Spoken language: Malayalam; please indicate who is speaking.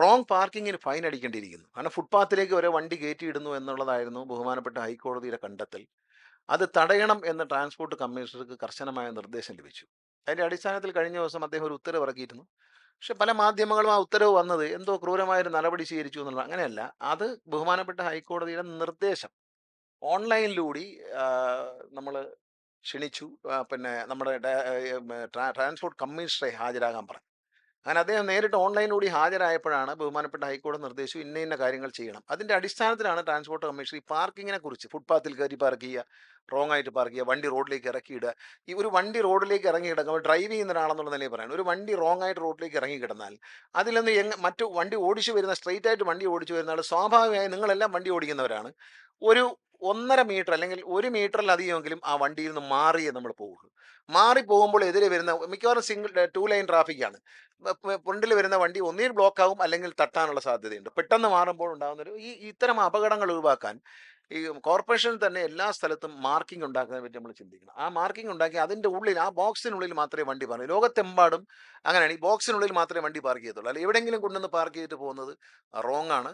Speaker 1: Wrong പാർക്കിങ്ങിന് fine അടിക്കേണ്ടിയിരിക്കുന്നു. കാരണം ഫുട്പാത്തിലേക്ക് വരെ വണ്ടി കയറ്റിയിടുന്നു എന്നുള്ളതായിരുന്നു ബഹുമാനപ്പെട്ട ഹൈക്കോടതിയുടെ കണ്ടെത്തൽ. അത് തടയണം എന്ന് ട്രാൻസ്പോർട്ട് കമ്മീഷണർക്ക് കർശനമായ നിർദ്ദേശം ലഭിച്ചു. അതിന്റെ അടിസ്ഥാനത്തിൽ കഴിഞ്ഞ ദിവസം അദ്ദേഹം ഒരു ഉത്തരവ് ഇറക്കിയിരുന്നു. പക്ഷെ പല മാധ്യമങ്ങളും ആ ഉത്തരവ് വന്നത് എന്തോ ക്രൂരമായൊരു നടപടി സ്വീകരിച്ചു എന്നുള്ള അങ്ങനെയല്ല. അത് ബഹുമാനപ്പെട്ട ഹൈക്കോടതിയുടെ നിർദ്ദേശം. ഓൺലൈനിലൂടെ നമ്മൾ ക്ഷണിച്ചു. പിന്നെ നമ്മുടെ ട്രാൻസ്പോർട്ട് കമ്മീഷണറെ ഹാജരാകാൻ പറഞ്ഞു. അങ്ങനെ അദ്ദേഹം നേരിട്ട് ഓൺലൈനിലൂടെ ഹാജരായപ്പോഴാണ് ബഹുമാനപ്പെട്ട ഹൈക്കോടതി നിർദ്ദേശം ഇന്ന ഇന്ന കാര്യങ്ങൾ ചെയ്യണം. അതിന്റെ അടിസ്ഥാനത്തിലാണ് ട്രാൻസ്പോർട്ട് കമ്മീഷൻ ഈ പാർക്കിങ്ങിനെ കുറിച്ച് ഫുട്പാത്തിൽ കയറി പാർക്ക് ചെയ്യുക റോങ് ആയിട്ട് പാർക്ക് ചെയ്യുക വണ്ടി റോഡിലേക്ക് ഇറക്കിയിടുക ഈ ഒരു വണ്ടി റോഡിലേക്ക് ഇറങ്ങി കിടക്കുമ്പോൾ ഡ്രൈവ് ചെയ്യുന്ന ഒരാളെന്നുള്ള നിലയിൽ പറയാൻ ഒരു വണ്ടി റോങ് ആയിട്ട് റോഡിലേക്ക് ഇറങ്ങി കിടന്നാൽ അതിലൊന്ന് എങ്ങ് എങ് മറ്റു വണ്ടി ഓടിച്ചു വരുന്ന സ്ട്രെയിറ്റ് ആയിട്ട് വണ്ടി ഓടിച്ചു വരുന്ന ആൾ സ്വാഭാവികമായി നിങ്ങളെല്ലാം വണ്ടി ഓടിക്കുന്നവരാണ്. ഒരു ഒന്നര മീറ്റർ അല്ലെങ്കിൽ ഒരു മീറ്ററിലധികമെങ്കിലും ആ വണ്ടിയിൽ നിന്ന് മാറിയേ നമ്മൾ പോകുള്ളൂ മാറി പോകുമ്പോൾ എതിരെ വരുന്ന മിക്കവാറും സിംഗിൾ ടു ലൈൻ ട്രാഫിക്കാണ്. ഫ്രണ്ടിൽ വരുന്ന വണ്ടി ഒന്നിൽ ബ്ലോക്ക് ആകും അല്ലെങ്കിൽ തട്ടാനുള്ള സാധ്യതയുണ്ട്. പെട്ടെന്ന് മാറുമ്പോൾ ഉണ്ടാകുന്നൊരു ഈ ഇത്തരം അപകടങ്ങൾ ഒഴിവാക്കാൻ ഈ കോർപ്പറേഷൻ തന്നെ എല്ലാ സ്ഥലത്തും മാർക്കിംഗ് ഉണ്ടാക്കുന്നതിനെ പറ്റി നമ്മൾ ചിന്തിക്കണം. ആ മാർക്കിംഗ് ഉണ്ടാക്കി അതിന്റെ ഉള്ളിൽ ആ ബോക്സിനുള്ളിൽ മാത്രമേ വണ്ടി പാർക്ക് ലോകത്തെമ്പാടും അങ്ങനെയാണ്. ഈ ബോക്സിനുള്ളിൽ മാത്രമേ വണ്ടി പാർക്ക് ചെയ്യത്തുള്ളൂ. അല്ലെങ്കിൽ എവിടെയെങ്കിലും കൊണ്ടുവന്ന് പാർക്ക് ചെയ്തിട്ട് പോകുന്നത് റോങ് ആണ്